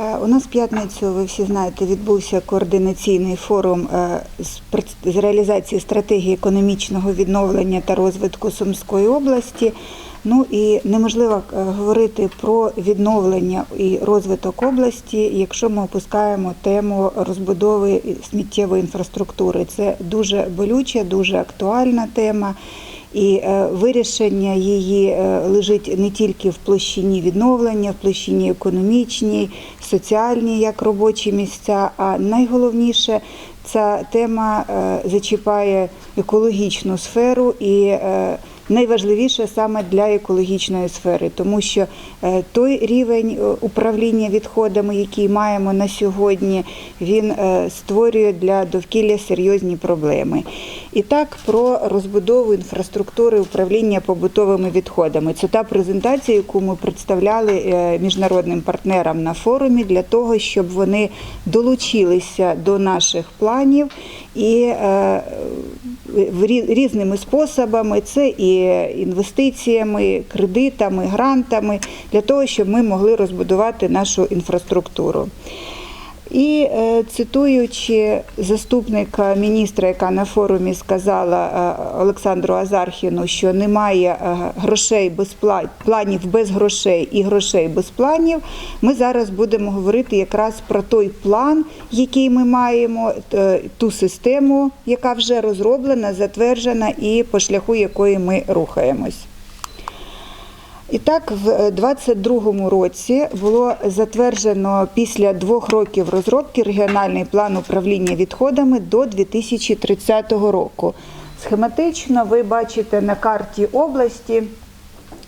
Е, У нас п'ятницю, ви всі знаєте, відбувся координаційний форум е, з реалізації стратегії економічного відновлення та розвитку Сумської області. Ну і неможливо е, говорити про відновлення і розвиток області, якщо ми опускаємо тему розбудови сміттєвої інфраструктури. Це дуже болюча, дуже актуальна тема. І вирішення її лежить не тільки в площині відновлення, в площині економічній, соціальній, як робочі місця, а найголовніше ця тема е, зачіпає екологічну сферу і е, найважливіше саме для екологічної сфери, тому що е, той рівень е, управління відходами, який маємо на сьогодні, він е, створює для довкілля серйозні проблеми. І так про розбудову інфраструктури управління побутовими відходами. Це та презентація, яку ми представляли міжнародним партнерам на форумі для того, щоб вони долучилися до наших планів і різними способами, це і інвестиціями, кредитами, грантами, для того, щоб ми могли розбудувати нашу інфраструктуру. І е, цитуючи заступника міністра, яка на форумі сказала е, Олександру Азархіну, що немає е, грошей без пла- планів без грошей і грошей без планів, ми зараз будемо говорити якраз про той план, який ми маємо, ту систему, яка вже розроблена, затверджена і по шляху якої ми рухаємось. І так, в 2022 році було затверджено після двох років розробки регіональний план управління відходами до 2030 року. Схематично ви бачите на карті області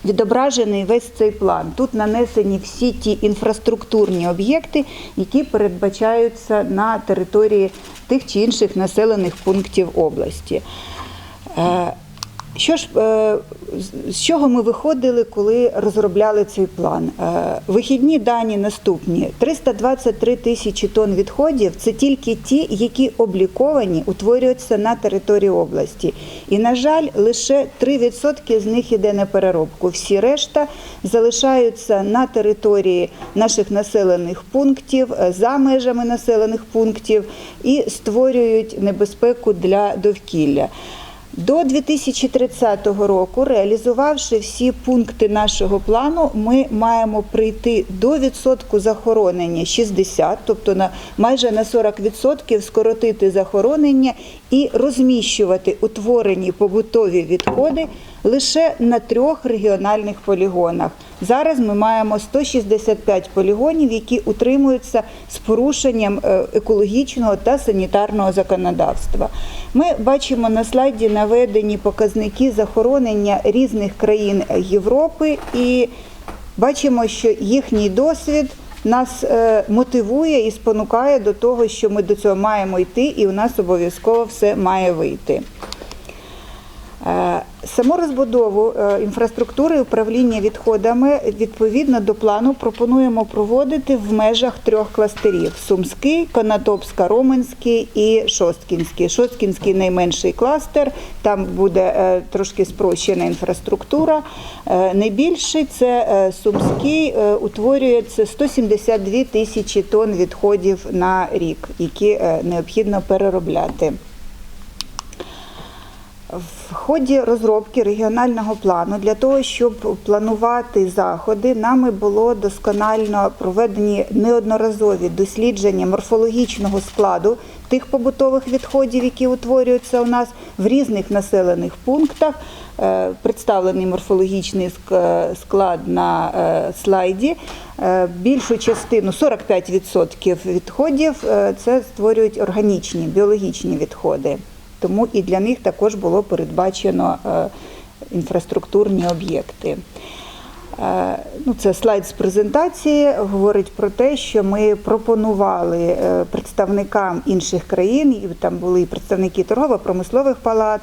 відображений весь цей план. Тут нанесені всі ті інфраструктурні об'єкти, які передбачаються на території тих чи інших населених пунктів області. Що ж, е, з- чого ми виходили, коли розробляли цей план? Е, Вихідні дані наступні: 323 тисячі тонн відходів це тільки ті, які обліковані, утворюються на території області. І, на жаль, лише 3% з них іде на переробку. Всі решта залишаються на території наших населених пунктів, е, за межами населених пунктів і створюють небезпеку для довкілля. До 2030 року, реалізувавши всі пункти нашого плану, ми маємо прийти до відсотку захоронення 60, тобто на майже на 40% скоротити захоронення і розміщувати утворені побутові відходи лише на трьох регіональних полігонах. Зараз ми маємо 165 полігонів, які утримуються з порушенням е, екологічного та санітарного законодавства. Ми бачимо на слайді наведені показники захоронення різних країн Європи і бачимо, що їхній досвід нас е, мотивує і спонукає до того, що ми до цього маємо йти, і у нас обов'язково все має вийти. Саму розбудову е, інфраструктури управління відходами відповідно до плану пропонуємо проводити в межах трьох кластерів: Сумський, Конотопська, Роменський і Шосткінський. Шосткінський найменший кластер, там буде е, трошки спрощена інфраструктура. Е, Найбільший це Сумський, утворюється 172 тисячі тонн відходів на рік, які необхідно переробляти. В ході розробки регіонального плану для того, щоб планувати заходи, нами було досконально проведені неодноразові дослідження морфологічного складу тих побутових відходів, які утворюються у нас в різних населених пунктах. Е, Представлений морфологічний склад на е, слайді. Е, Більшу частину 45% відходів це створюють органічні біологічні відходи. Тому і для них також було передбачено е, інфраструктурні об'єкти. Е, Ну, це слайд з презентації говорить про те, що ми пропонували е, представникам інших країн, і там були представники торгово-промислових палат,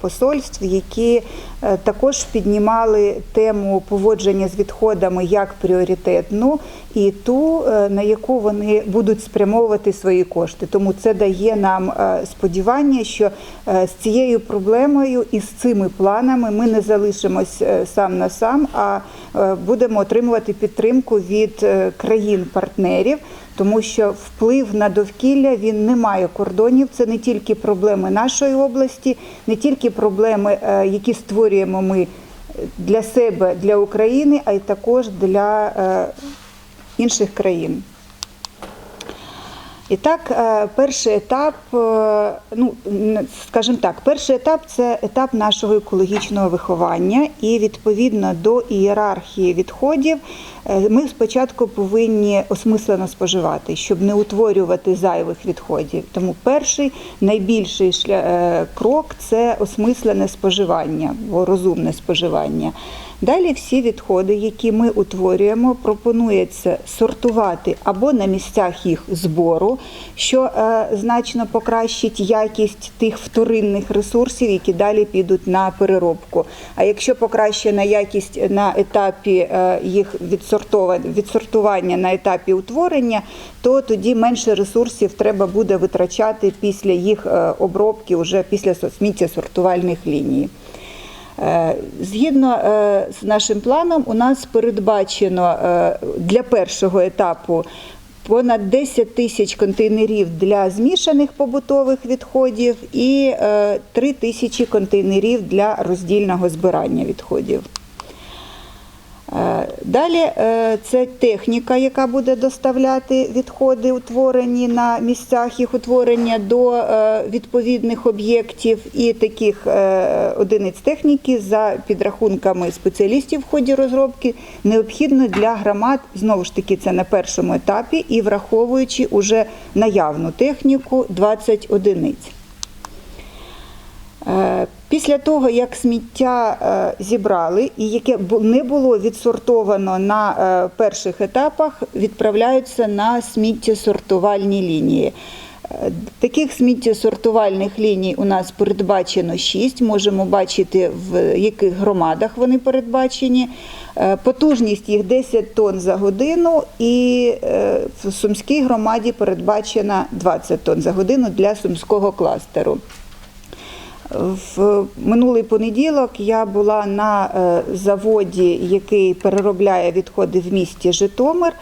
посольств, які також піднімали тему поводження з відходами як пріоритетну і ту, е, на яку вони будуть спрямовувати свої кошти. Тому це дає нам е, сподівання, що е, з цією проблемою і з цими планами ми не залишимось е, сам на сам, а е, будемо отримувати підтримку від е, країн-партнерів. Тому що вплив на довкілля він не має кордонів. Це не тільки проблеми нашої області, не тільки проблеми, е, які створюємо ми для себе, для України, а й також для е, інших країн. І так, е, перший етап, е, ну скажімо так, перший етап це етап нашого екологічного виховання, і відповідно до ієрархії відходів е, ми спочатку повинні осмислено споживати, щоб не утворювати зайвих відходів. Тому перший найбільший крок це осмислене споживання, розумне споживання. Далі всі відходи, які ми утворюємо, пропонується сортувати або на місцях їх збору, що е, значно покращить якість тих вторинних ресурсів, які далі підуть на переробку. А якщо покращена якість на етапі е, їх відсортування на етапі утворення, то тоді менше ресурсів треба буде витрачати після їх е, обробки, вже після сміттєсортувальних ліній. Е, Згідно е, з нашим планом, у нас передбачено е, для першого етапу понад 10 тисяч контейнерів для змішаних побутових відходів і 3 тисячі контейнерів для роздільного збирання відходів. Далі е, це техніка, яка буде доставляти відходи, утворені на місцях їх утворення до е, відповідних об'єктів і таких е, одиниць техніки за підрахунками спеціалістів в ході розробки необхідно для громад знову ж таки це на першому етапі і враховуючи уже наявну техніку 20 одиниць. Після того, як сміття е, зібрали і яке не було відсортовано на е, перших етапах, відправляються на сміттєсортувальні лінії. Е, Таких сміттєсортувальних ліній у нас передбачено 6. Можемо бачити, в яких громадах вони передбачені. Потужність їх 10 тонн за годину, і в Сумській громаді передбачена 20 тонн за годину для сумського кластеру. В минулий понеділок я була на е, заводі, який переробляє відходи в місті Житомир.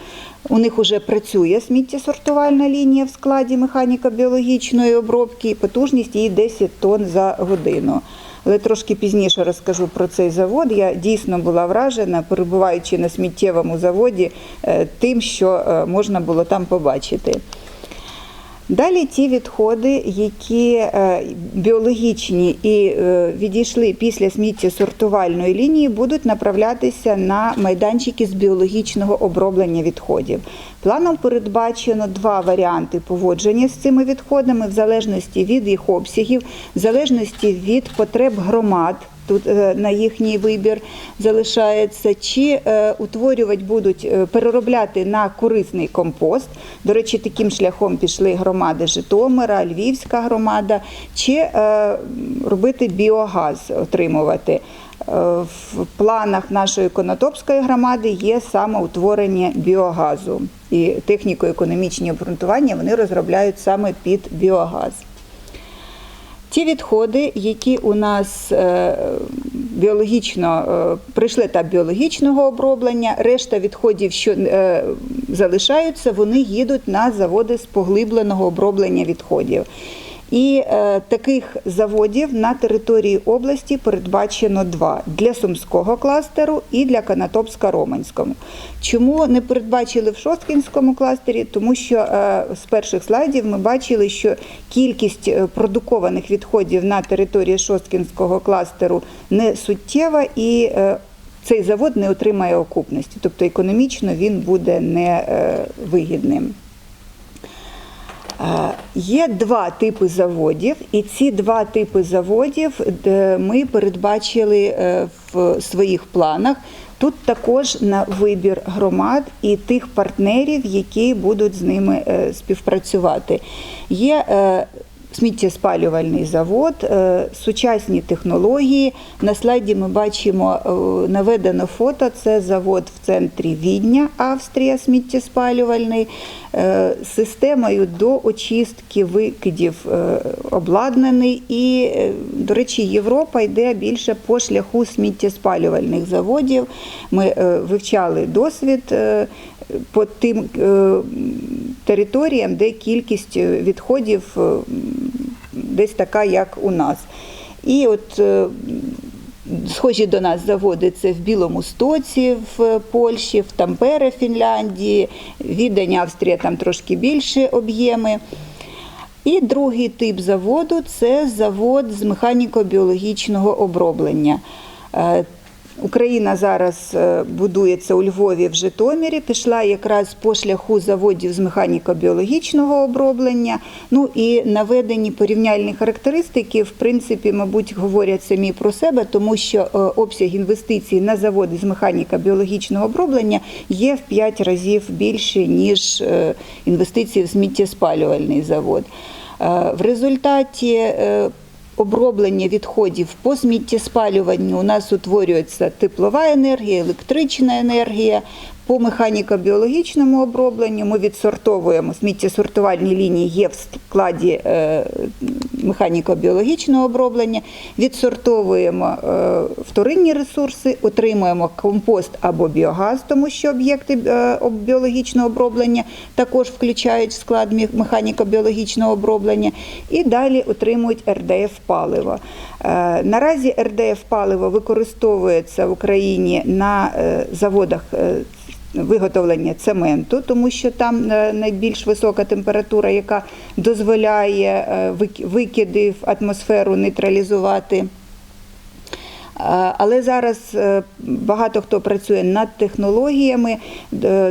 У них вже працює сміттєсортувальна лінія в складі механіко-біологічної обробки, і потужність її 10 тонн за годину. Але трошки пізніше розкажу про цей завод. Я дійсно була вражена, перебуваючи на сміттєвому заводі, е, тим, що е, можна було там побачити. Далі ті відходи, які е, біологічні і е, відійшли після сміттєсортувальної лінії, будуть направлятися на майданчики з біологічного оброблення відходів. Планом передбачено два варіанти поводження з цими відходами в залежності від їх обсягів, в залежності від потреб громад. Тут е, на їхній вибір залишається, чи е, утворювати будуть е, переробляти на корисний компост. До речі, таким шляхом пішли громади Житомира, Львівська громада, чи робити біогаз, отримувати. В планах нашої Конотопської громади є саме утворення біогазу. І техніко-економічні обґрунтування вони розробляють саме під біогаз. Ті відходи, які у нас е, біологічно прийшли та біологічного оброблення, решта відходів, що е, залишаються, вони їдуть на заводи з поглибленого оброблення відходів. І е, таких заводів на території області передбачено два для Сумського кластеру і для Канатопська-Романського. Чому не передбачили в Шосткінському кластері? Тому що е, з перших слайдів ми бачили, що кількість е, продукованих відходів на території Шосткінського кластеру не суттєва і е, цей завод не отримає окупності, тобто економічно він буде невигідним. Е, Є два типи заводів, і ці два типи заводів ми передбачили е, в своїх планах. Тут також на вибір громад і тих партнерів, які будуть з ними е, співпрацювати. Є е, сміттєспалювальний завод, е, сучасні технології. На слайді ми бачимо е, наведено фото. Це завод в центрі Відня, Австрія, сміттєспалювальний. Е, Системою до очистки викидів обладнаний. І, до речі, Європа йде більше по шляху сміттєспалювальних заводів. Ми вивчали досвід по тим е, територіям, де кількість е, відходів е, десь така, як у нас. І от схожі до нас заводи це в Білому Стоці в Польщі, в Тампере, Фінляндії, Відень, Австрія там трошки більші об'єми. І другий тип заводу це завод з механіко-біологічного оброблення. Україна зараз е, будується у Львові в Житомирі, пішла якраз по шляху заводів з механіко-біологічного оброблення. Ну і наведені порівняльні характеристики, в принципі, мабуть, говорять самі про себе, тому що е, обсяг інвестицій на заводи з механіко-біологічного оброблення є в 5 разів більше, ніж е, інвестиції в сміттєспалювальний завод. В результаті оброблення відходів по сміттєспалюванню у нас утворюється теплова енергія, електрична енергія. По механіко-біологічному обробленню ми відсортовуємо сміттєсортувальні лінії є в складі е, механіко-біологічного оброблення, відсортовуємо е, вторинні ресурси, отримуємо компост або біогаз, тому що об'єкти е, біологічного оброблення також включають в склад механіко-біологічного оброблення, і далі отримують РДФ паливо. Наразі РДФ паливо використовується в Україні на заводах. Виготовлення цементу, тому що там е, найбільш висока температура, яка дозволяє е, викиди в атмосферу нейтралізувати. Але зараз е, багато хто працює над технологіями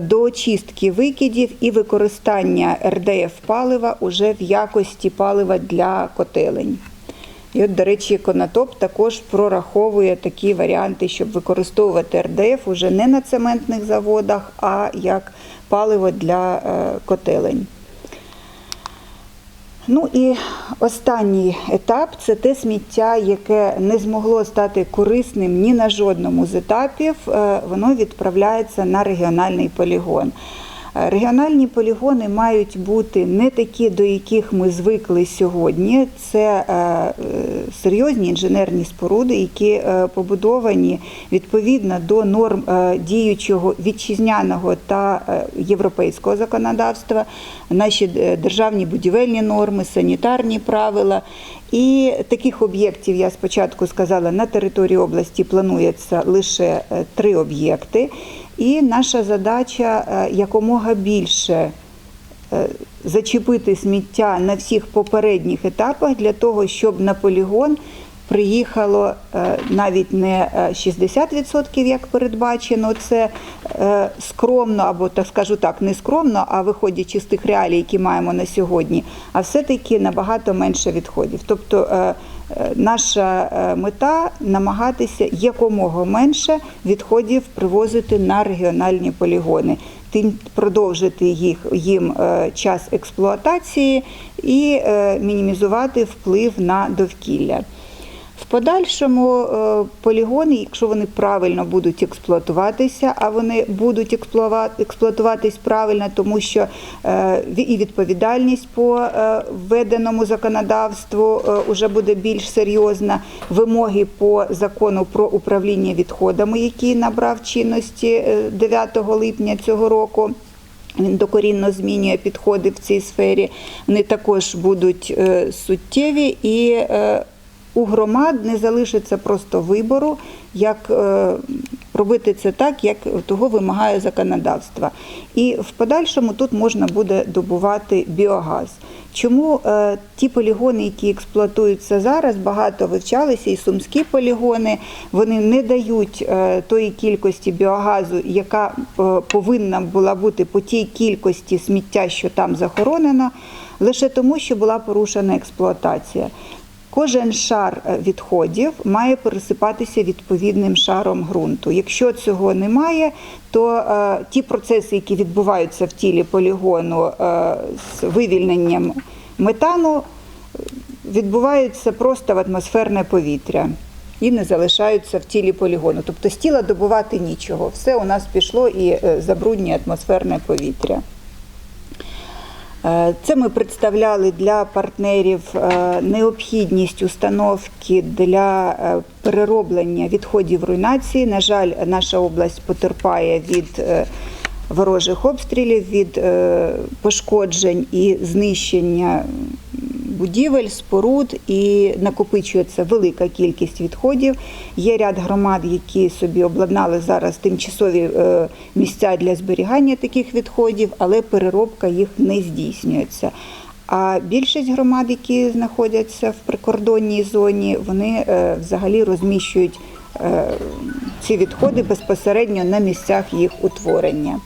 до очистки викидів і використання РДФ палива уже в якості палива для котелень. І от, до речі, Конотоп також прораховує такі варіанти, щоб використовувати РДФ уже не на цементних заводах, а як паливо для е, котелень. Ну і останній етап це те сміття, яке не змогло стати корисним ні на жодному з етапів. Е, Воно відправляється на регіональний полігон. Регіональні полігони мають бути не такі, до яких ми звикли сьогодні. Це е, е, серйозні інженерні споруди, які е, побудовані відповідно до норм діючого вітчизняного та європейського законодавства, наші державні будівельні норми, санітарні правила. І таких об'єктів я спочатку сказала на території області планується лише три об'єкти. І наша задача е, якомога більше е, зачепити сміття на всіх попередніх етапах для того, щоб на полігон приїхало е, навіть не е, 60%, як передбачено, це скромно, або так скажу так, не скромно, а виходячи з тих реалій, які маємо на сьогодні, а все-таки набагато менше відходів. Тобто наша е, мета намагатися якомога менше відходів привозити на регіональні полігони. Тим продовжити їх їм е, час експлуатації і е, мінімізувати вплив на довкілля. В подальшому е, полігони, якщо вони правильно будуть експлуатуватися, а вони будуть експлуатуватись правильно, тому що е, і відповідальність по е, введеному законодавству вже буде більш серйозна. Вимоги по закону про управління відходами, який набрав чинності е, 9 липня цього року. Він докорінно змінює підходи в цій сфері. Вони також будуть суттєві і у громад не залишиться просто вибору, як е, робити це так, як того вимагає законодавство. І в подальшому тут можна буде добувати біогаз. Чому е, ті полігони, які експлуатуються зараз, багато вивчалися, і сумські полігони, вони не дають е, тої кількості біогазу, яка повинна була бути по тій кількості сміття, що там захоронено, лише тому, що була порушена експлуатація. Кожен шар е, відходів має пересипатися відповідним шаром ґрунту. Якщо цього немає, то е, ті процеси, які відбуваються в тілі полігону е, з вивільненням метану, відбуваються просто в атмосферне повітря і не залишаються в тілі полігону. Тобто з тіла добувати нічого. Все у нас пішло і е, забруднює атмосферне повітря. Е, Це ми представляли для партнерів е, необхідність установки для е, перероблення відходів руйнації. На жаль, наша область потерпає від ворожих обстрілів, від пошкоджень і знищення будівель, споруд і накопичується велика кількість відходів. Є ряд громад, які собі обладнали зараз тимчасові е, місця для зберігання таких відходів, але переробка їх не здійснюється. А більшість громад, які знаходяться в прикордонній зоні, вони е, взагалі розміщують е, ці відходи безпосередньо на місцях їх утворення.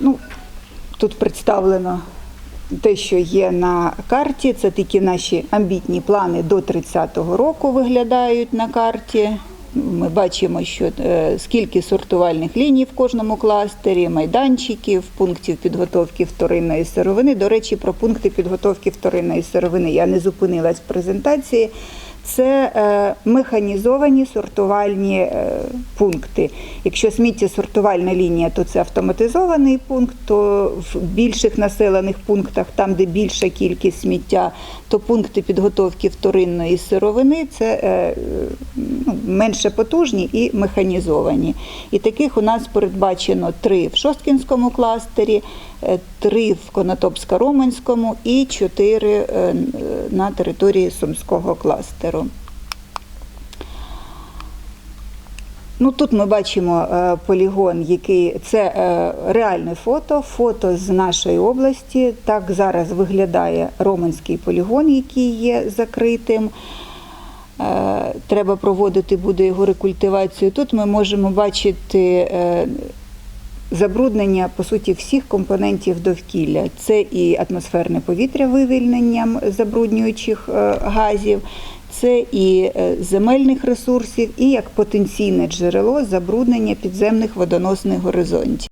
Ну, тут представлено те, що є на карті. Це такі наші амбітні плани до 30-го року виглядають на карті. Ми бачимо, що е, скільки сортувальних ліній в кожному кластері, майданчиків, пунктів підготовки вторинної сировини. До речі, про пункти підготовки вторинної сировини я не зупинилась в презентації. Це е, механізовані сортувальні е, пункти. Якщо сміттєсортувальна лінія, то це автоматизований пункт, то в більших населених пунктах, там, де більша кількість сміття, то пункти підготовки вторинної сировини це е, ну, менше потужні і механізовані. І таких у нас передбачено три в Шосткінському кластері, три в Конотопсько-Романському і чотири е, на території Сумського кластеру. Ну, тут ми бачимо е, полігон, який це е, реальне фото, фото з нашої області. Так зараз виглядає Романський полігон, який є закритим. Е, Треба проводити буде його рекультивацію. Тут ми можемо бачити е, забруднення по суті всіх компонентів довкілля. Це і атмосферне повітря вивільненням забруднюючих е, газів, це і е, земельних ресурсів, і як потенційне джерело забруднення підземних водоносних горизонтів.